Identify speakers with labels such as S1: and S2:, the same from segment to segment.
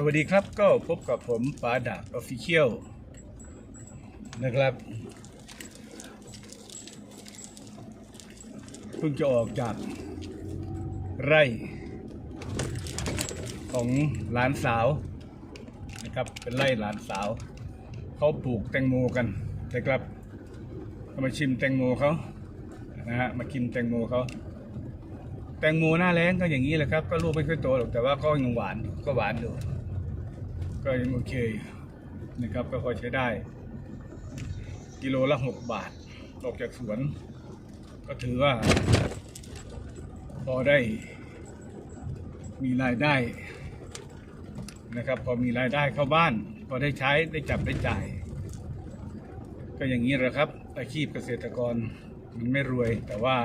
S1: สวัสดีครับก็พบกับผมปาดาบออฟฟิเชียลนะครับเพิ่งจะออกจากไร่ของหลานสาวนะครับ เป็นไร่หลานสาว เขาปลูกแตงโมกันนะครับก็มาชิมแตงโมเขานะฮะมากินแตงโมเขาแตงโมหน้าแล้งก็อย่างนี้แหละครับ ก็ลูกไม่ค่อยโตหรอกแต่ว่าก็ยังหวานก็หวานอยู่ ก็ยังโอเคนะครับก็พอใช้ได้ กิโลละหกบาท ออกจากสวน ก็ถือว่า พอได้มีรายได้นะครับ พอมีรายได้เข้าบ้าน พอได้ใช้ได้จับได้จ่าย ก็อย่างนี้แหละครับ อาชีพเกษตรกรมันไม่รวย แต่ว่า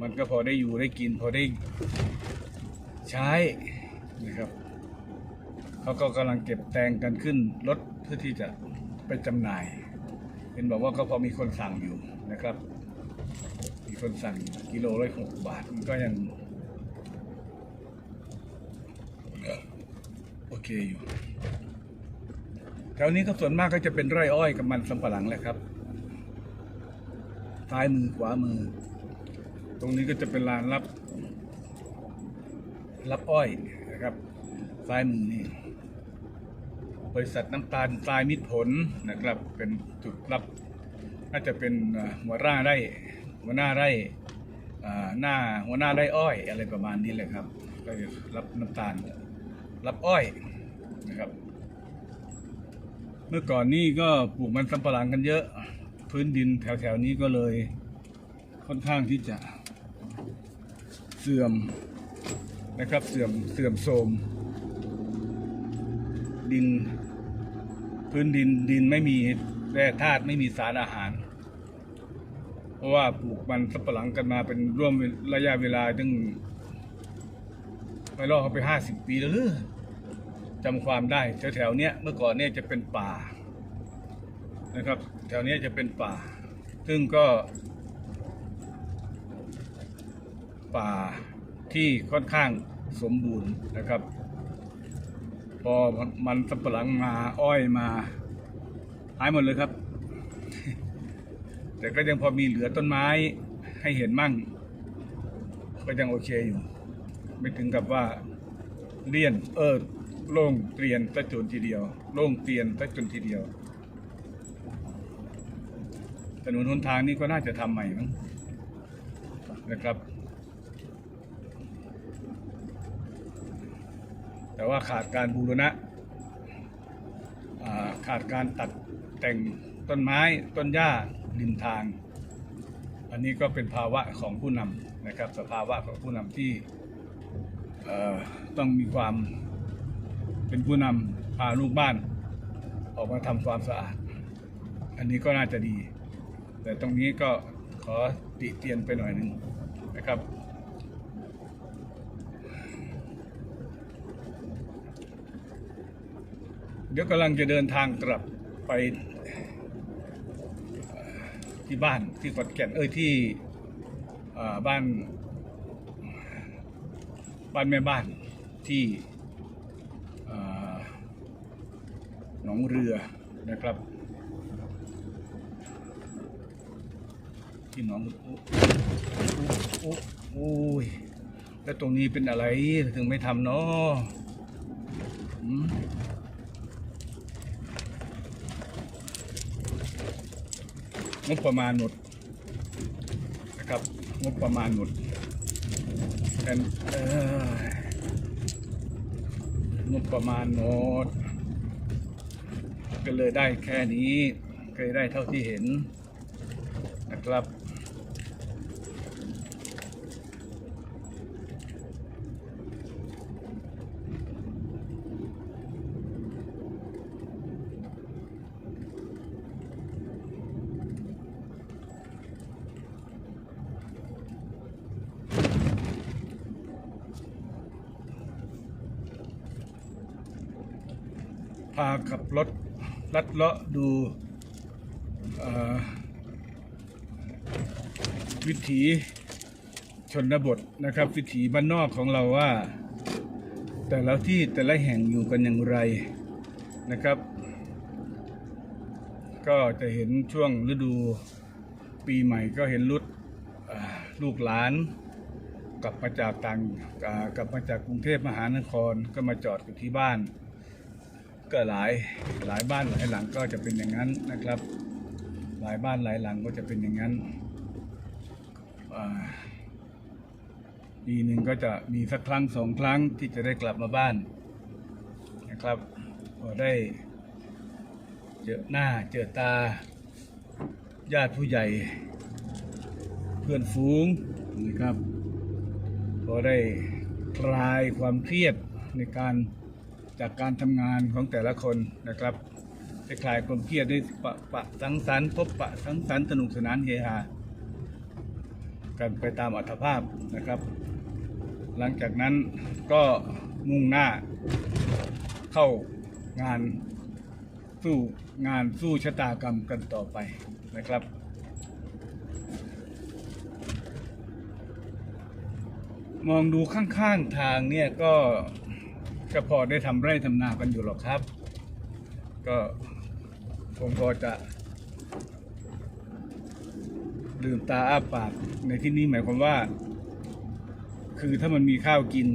S1: มันก็พอได้อยู่ได้กิน พอได้ใช้นะครับ เขาก็กำลังเก็บแตงกันขึ้นรถเพื่อที่จะไปจำหน่าย เห็นบอกว่าก็พอมีคนสั่งอยู่นะครับ มีคนสั่งกิโลละหกบาทมันก็ยังโอเคอยู่แถวนี้ก็ส่วนมากก็จะเป็นไร่อ้อยกับมันสำปะหลังแหละครับซ้ายมือขวามือ ตรงนี้ก็จะเป็นลานรับ รับอ้อยนะครับซ้ายมือนี่ บริษัทน้ำตาลทรายมิตรผลนะครับ เป็นจุดรับน่าจะเป็นหัวหน้าไร่หัวหน้าไร่อ่าหน้าหัวหน้าไร่อ้อยอะไรประมาณนี้เลยครับก็จะรับน้ำตาลรับอ้อยนะครับ เมื่อก่อนนี่ก็ปลูกมันสำปะหลังกันเยอะ พื้นดินแถวๆนี้ก็เลยค่อนข้างที่จะเสื่อมนะครับเสื่อมเสื่อมโทรมดิน พื้นดินดินไม่มีแร่ธาตุไม่มีสารอาหาร เพราะว่าปลูกมันสับปะหลังกันมาเป็นร่วมระยะเวลาตั้งไม่รอดเขาไปห้าสิบปีแล้วหรือจำความได้แถวๆเนี้ยเมื่อก่อนเนี่ยจะเป็นป่านะครับ แถวเนี้ยจะเป็นป่า ซึ่งก็ ป่าที่ค่อนข้างสมบูรณ์นะครับ พอมันสับปะหลังมาอ้อยมาหายหมดเลยครับ แต่ก็ยังพอมีเหลือต้นไม้ให้เห็นมั่ง ก็ยังโอเคอยู่ ไม่ถึงกับว่าเลี่ยนเออโล่งเกลียนตะจนทีเดียว โล่งเกลียนตะจนทีเดียวถนนหนทางนี้ก็น่าจะทำใหม่มั้งนะครับ แต่ว่าขาดการบูรณะาขาดการตัดแต่งต้นไม้ต้นหญ้าริมทาง อันนี้ก็เป็นภาวะของผู้นำนะครับ สภาวะของผู้นำที่ต้องมีความเป็นผู้นำพาลูกบ้าน ออกมาทำความสะอาด อันนี้ก็น่าจะดี แต่ตรงนี้ก็ขอติเตียนไปหน่อยหนึ่งนะครับ ดี๋ยวกำลังจะเดินทางกลับไปที่บ้านที่ขอนแก่นเอ้ยที่บ้าน บ้านแม่บ้านที่เอ่อหนองเรือนะครับ ที่หนองอุ๊อุ๊อุ๊โอ้ยแล้วตรงนี้เป็นอะไรถึงไม่ทำเนาะอืม งบประมาณหมดนะครับงบประมาณหมดแต่เอ่องบประมาณหมดก็เลยได้แค่นี้ก็เคยได้เท่าที่เห็นนะครับ พาขับรถ ลัดเลาะดูวิถีชนบทนะครับ วิถีบ้านนอกของเราว่า แต่ละที่แต่ละแห่งอยู่กันอย่างไรนะครับ ก็จะเห็นช่วงฤดูปีใหม่ก็เห็นรุดลูกหลาน กลับมาจากต่างกลับมาจากกรุงเทพมหานครก็มาจอดอยู่ที่บ้าน ก็หลายหลายบ้านหลายหลังก็จะเป็นอย่างนั้นนะครับ หลายบ้านหลายหลังก็จะเป็นอย่างนั้นอ่าปีหนึ่งก็จะมีสักครั้งสองครั้งที่จะได้กลับมาบ้านนะครับพอได้เจอหน้าเจอตา ญาติผู้ใหญ่ เพื่อนฝูงนะครับพอได้คลายความเครียดในการ จากการทำงานของแต่ละคนนะครับได้คลายความเครียดได้ปะปะสังสรรค์พบปะสังสรรค์สนุกสนานเฮฮากันไปตามอัตภาพนะครับ หลังจากนั้นก็มุ่งหน้าเข้างานสู้งานสู้ชะตากรรมกันต่อไปนะครับมองดูข้างๆทางเนี่ยก็ ก็พอได้ทำไร่ทำนากันอยู่หรอกครับ ก็คงพอจะลืมตาอ้าปากในที่นี้หมายความว่า คือถ้ามันมีข้าวกิน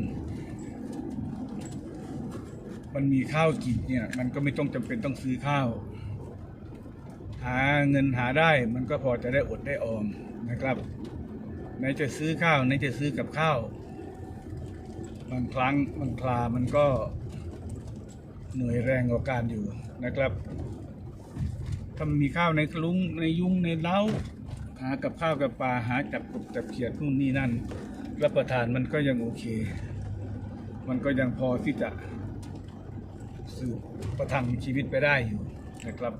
S1: มันมีข้าวกินเนี่ยมันก็ไม่ต้องจำเป็นต้องซื้อข้าว หาเงินหาได้มันก็พอจะได้อดได้ออมนะครับไหนจะซื้อข้าวไหนจะซื้อกับข้าว บางครั้งบางครามันก็เหนื่อยแรงกว่าการอยู่นะครับถ้ามีข้าวในกรุงในยุงในเล้าหากับข้าวกับปลาหาจับกบจับเขียดนู่นนี่นั่นรับประทานมันก็ยังโอเค มันก็ยังพอที่จะสืบประทังชีวิตไปได้อยู่นะครับ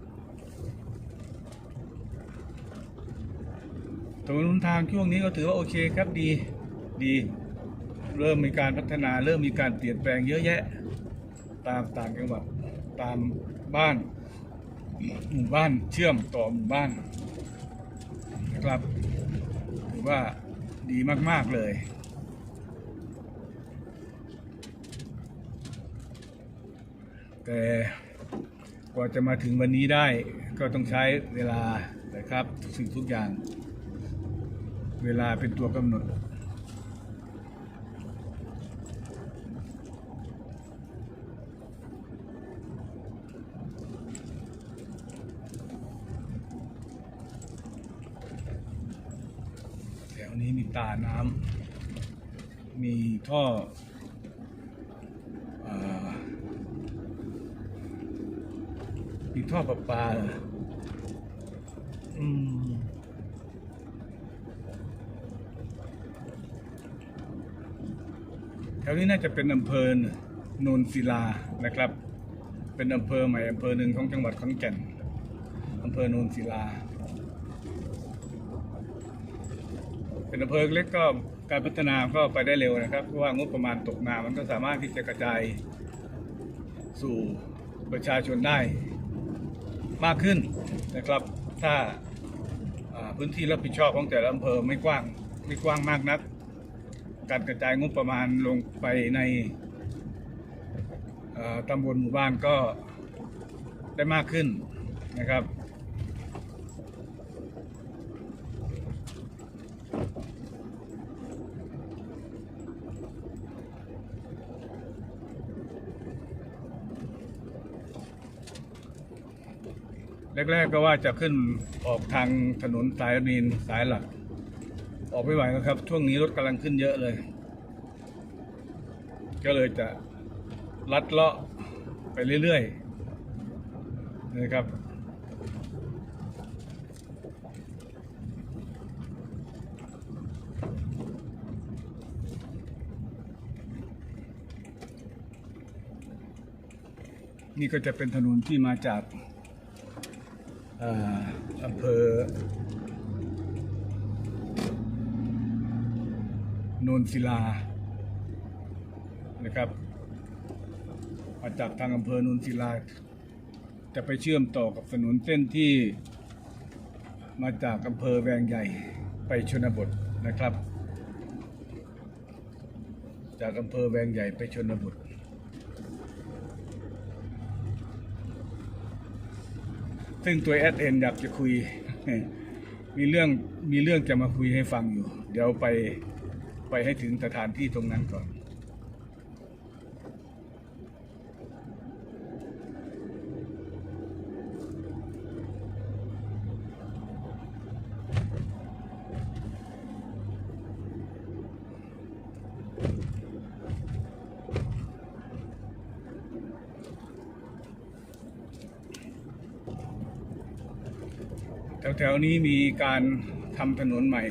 S1: ถนนทางช่วงนี้ก็ถือว่าโอเคครับดีดี เริ่มมีการพัฒนาเริ่มมีการเปลี่ยนแปลงเยอะแยะ ตามต่างจังหวัดตามบ้านหมู่บ้านเชื่อมต่อหมู่บ้านนะครับถือว่าดีมากๆเลยแต่กว่าจะมาถึงวันนี้ได้ก็ต้องใช้เวลานะครับสิ่งทุกอย่าง เวลาเป็นตัวกำหนด แถวนี้มี ตาน้ำมีท่ออามีท่อประปาอืมแถวนี้น่าจะเป็นอำเภอโนนศิลานะครับ เป็นอำเภอใหม่อำเภอหนึ่งของจังหวัดขอนแก่นอำเภอโนนศิลา เป็นอำเภอเล็กก็การพัฒนาก็ไปได้เร็วนะครับเพราะว่างบประมาณตกมามันก็สามารถที่จะกระจายสู่ประชาชนได้มากขึ้นนะครับ ถ้าพื้นที่รับผิดชอบของแต่ละอำเภอไม่กว้างไม่กว้างมากนัก การกระจายงบประมาณลงไปในตำบลหมู่บ้านก็ได้มากขึ้นนะครับ แรกๆก็ว่าจะขึ้นออกทางถนนสายมีนสายหลัก ออกไม่ไหวแล้วครับ ช่วงนี้รถกำลังขึ้นเยอะเลย ก็เลยจะลัดเลาะไปเรื่อยๆนะครับนี่ก็จะเป็นถนนที่มาจาก อำเภอโนนศิลานะครับ มาจากทางอำเภอโนนศิลา จะไปเชื่อมต่อกับถนนเส้นที่มาจากอำเภอแวงใหญ่ไปชนบทนะครับ จากอำเภอแวงใหญ่ไปชนบท ซึ่งตัวแอดเอ็นอยากจะคุย มีเรื่องมีเรื่องจะมาคุยให้ฟังอยู่ เดี๋ยวไปไปให้ถึงสถานที่ตรงนั้นก่อน แถวนี้มีการทำถนนใหม่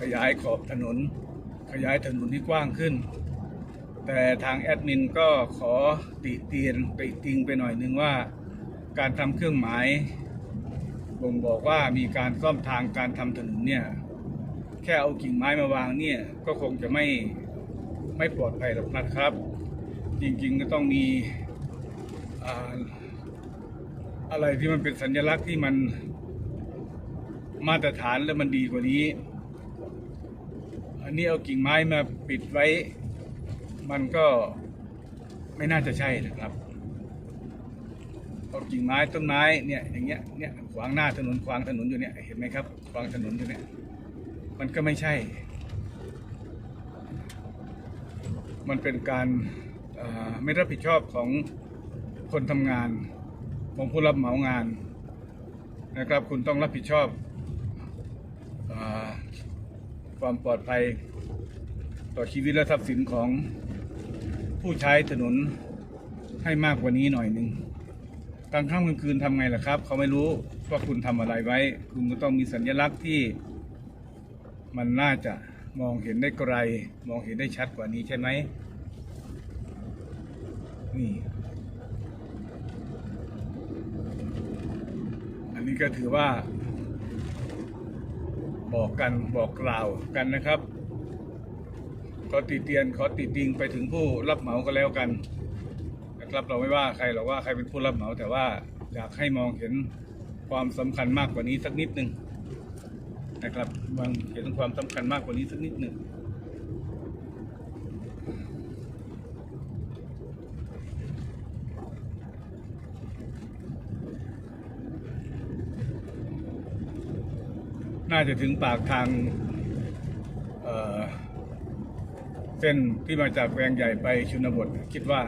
S1: ขยายขอบถนน ขยายถนนที่กว้างขึ้น แต่ทางแอดมินก็ขอติเตียนติติงไปหน่อยนึงว่า การทำเครื่องหมายบ่งบอกว่ามีการซ่อมทางการทำถนนเนี่ยแค่เอากิ่งไม้มาวางเนี่ยก็คงจะไม่ไม่ปลอดภัยหรอกนะครับ จริงๆก็ต้องมีออะไรที่มันเป็นสัญลักษณ์ที่มัน มาตรฐานแล้วมันดีกว่านี้ อันนี้เอากิ่งไม้มาปิดไว้ มันก็ไม่น่าจะใช่นะครับเอากิ่งไม้ต้นไม้เนี่ยอย่างเงี้ยเนี่ยขวางหน้าถนนขวางถนนอยู่เนี่ยเห็นไหมครับขวางถนนอยู่เนี่ยมันก็ไม่ใช่ มันเป็นการไม่รับผิดชอบของคนทำงานของผู้รับเหมางานนะครับ คุณต้องรับผิดชอบ ความปลอดภัย ต่อชีวิตและทรัพย์สินของผู้ใช้ถนนให้มากกว่านี้หน่อยหนึ่งกลางค่ำกลางคืนทำไงล่ะครับ เขาไม่รู้ว่าคุณทำอะไรไว้ คุณก็ต้องมีสัญลักษณ์ที่ มันน่าจะมองเห็นได้ไกล มองเห็นได้ชัดกว่านี้ใช่ไหมนี่ อันนี้ก็ถือว่า บอกกันบอกกล่าวกันนะครับ ขอติเตียนขอติติงไปถึงผู้รับเหมาก็แล้วกันนะครับเราไม่ว่าใครหรอกว่าใครเป็นผู้รับเหมาแต่ว่าอยากให้มองเห็นความสำคัญมากกว่านี้สักนิดหนึ่งนะครับมองเห็นความสำคัญมากกว่านี้สักนิดหนึ่ง น่าจะถึงปากทางเเส้นที่มาจากแวงใหญ่ไปชุนบทคิดว่า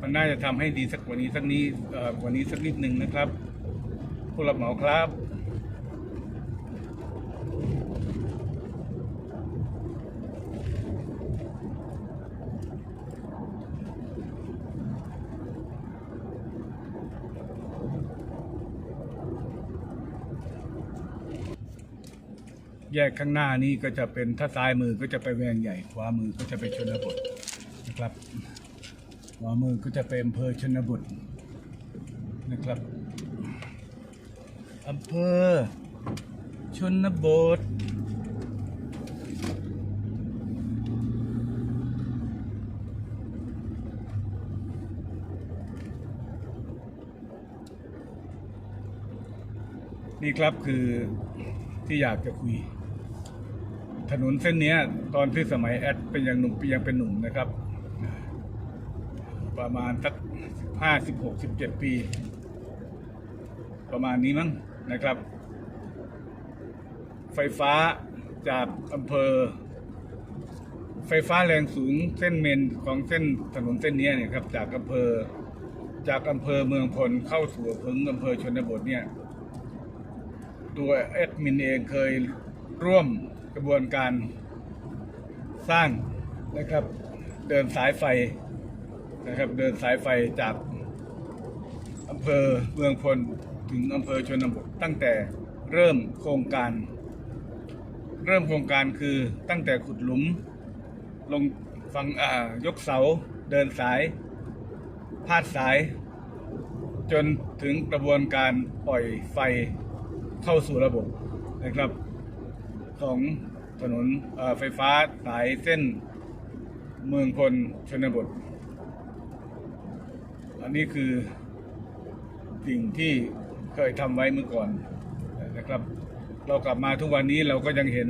S1: มันน่าจะทำให้ดีสักกว่านี้สักนี้กว่านี้สักนิดหนึ่งนะครับผู้รับเหมาครับ แยกข้างหน้านี้ก็จะเป็นถ้าซ้ายมือก็จะไปแวงใหญ่ขวามือก็จะไปชนบทนะครับขวามือก็จะเป็นอำเภอชนบทนะครับอำเภอชนบทนี่ครับคือที่อยากจะคุย ถนนเส้นนี้ตอนที่สมัยแอดเป็นยังหนุ่มยังเป็นหนุ่มนะครับ ประมาณสักห้าสิบหกสิบเจ็ดปี ประมาณนี้มั้งนะครับ ไฟฟ้าจากอำเภอ ไฟฟ้าแรงสูงเส้นเมนของเส้นถนนเส้นนี้เนี่ยครับ จากอำเภอจากอำเภอเมืองพลเข้าสู่อำเภออำเภอชนบทเนี่ย ตัวแอดมินเองเคยร่วม กระบวนการสร้างนะครับ เดินสายไฟนะครับ เดินสายไฟจากอำเภอเมืองพลถึงอำเภอชนบทตั้งแต่เริ่มโครงการ เริ่มโครงการคือตั้งแต่ขุดหลุม ลงฟังอ่ายกเสา เดินสาย พาดสาย จนถึงกระบวนการปล่อยไฟเข้าสู่ระบบนะครับ ของถนนไฟฟ้าสายเส้นเมืองพลชนบท อันนี้คือสิ่งที่เคยทำไว้เมื่อก่อนนะครับ เรากลับมาทุกวันนี้เราก็ยังเห็น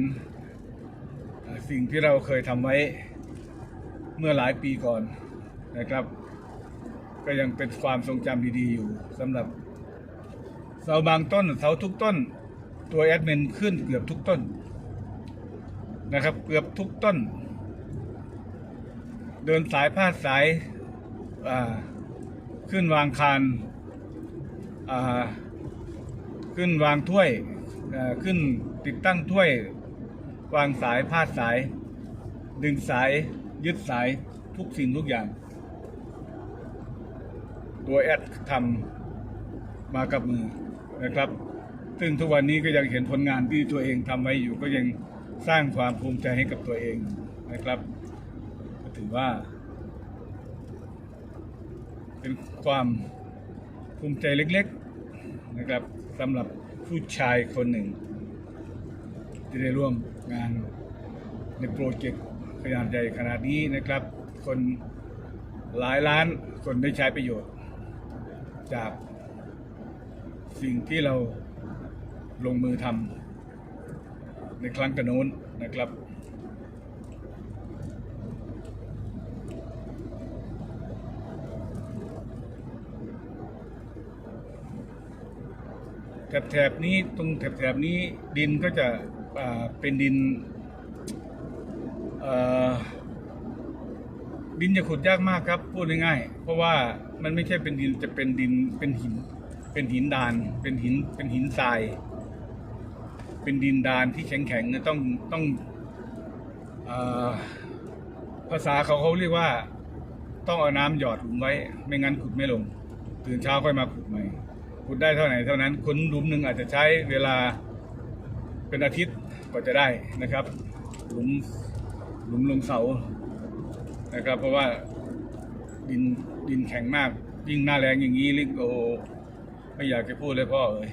S1: สิ่งที่เราเคยทำไว้เมื่อหลายปีก่อนนะครับ ก็ยังเป็นความทรงจำดีๆอยู่สำหรับเสาบางต้นเสาทุกต้น ตัวแอดมินขึ้นเกือบทุกต้น นะครับ เกือบทุกต้น เดินสายพาดสายาขึ้นวางคานาขึ้นวางถ้วยขึ้นติดตั้งถ้วย วางสายพาดสาย ดึงสายยึดสายทุกสิ่งทุกอย่าง ตัวแอดทำมากับมือนะครับ ซึ่งทุกวันนี้ก็ยังเห็นผลงานที่ตัวเองทำไว้อยู่ก็ยัง สร้างความภูมิใจให้กับตัวเองนะครับก็ถือว่า เป็นความภูมิใจเล็กๆนะครับสำหรับผู้ชายคนหนึ่ง ที่ได้ร่วมงานในโปรเจกต์ขนาดใหญ่ขนาดนี้นะครับ คนหลายล้านคนได้ใช้ประโยชน์ จากสิ่งที่เราลงมือทำ ในครั้งกระโน้นนะครับแถบนี้ตรงแถบนี้ดินก็จะเป็นดินดินจะขุดยากมากครับ พูดง่ายๆเพราะว่ามันไม่ใช่เป็นดินจะเป็นดินเป็นหิน เป็นหินดาน เป็นหินเป็นหินทราย เป็นดินดานที่แข็งๆเนี่ยต้องต้องอภาษาเขาเขาเรียกว่าต้องเอาน้ำหยอดหลุมไว้ ไม่งั้นขุดไม่ลง ตื่นเช้าค่อยมาขุดใหม่ขุดได้เท่าไหร่เท่านั้นคนหลุมหนึ่งอาจจะใช้เวลาเป็นอาทิตย์กว่าจะได้นะครับ หลุมหลุมลงเสานะครับ เพราะว่าดินดินแข็งมาก ยิ่งหน้าแรงอย่างนี้ลิโอไม่อยากจะพูดเลยพ่อเอ้ย